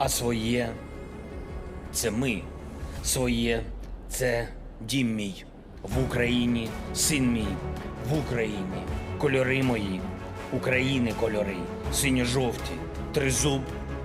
а своє це ми. Своє це дім мій. В Україні син мій. В Україні кольори мої. України кольори. Синьо-жовті. Тризуб,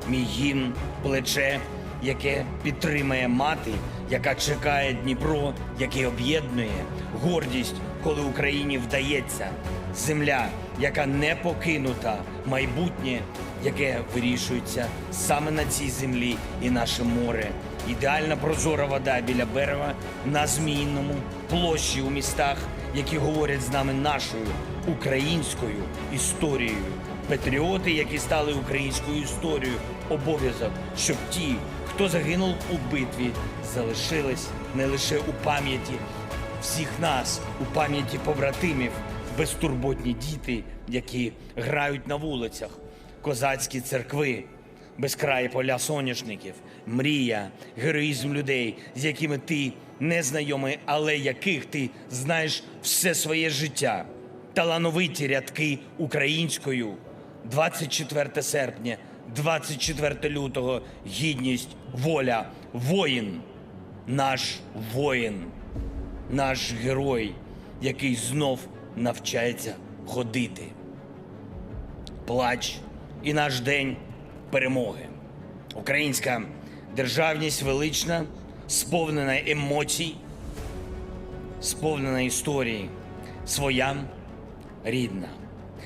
мій гімн, плече, яке підтримає мати, яка чекає Дніпро, який об'єднує гордість, коли Україні вдається. Земля, яка не покинута, майбутнє, яке вирішується саме на цій землі і наше море. Ідеальна прозора вода біля берега на Зміїному, площі у містах, які говорять з нами нашою українською історією. Патріоти, які стали українською історією, обов'язок, щоб ті, хто загинув у битві, залишились не лише у пам'яті всіх нас, у пам'яті побратимів, безтурботні діти, які грають на вулицях, козацькі церкви, безкраї поля соняшників, мрія, героїзм людей, з якими ти не знайомий, але яких ти знаєш все своє життя, талановиті рядки українською. 24 серпня, 24 лютого, гідність, воля, воїн, наш воїн, наш герой, який знов навчається ходити. Плач і наш день перемоги. Українська державність велична, сповнена емоцій, сповнена історії, своя рідна.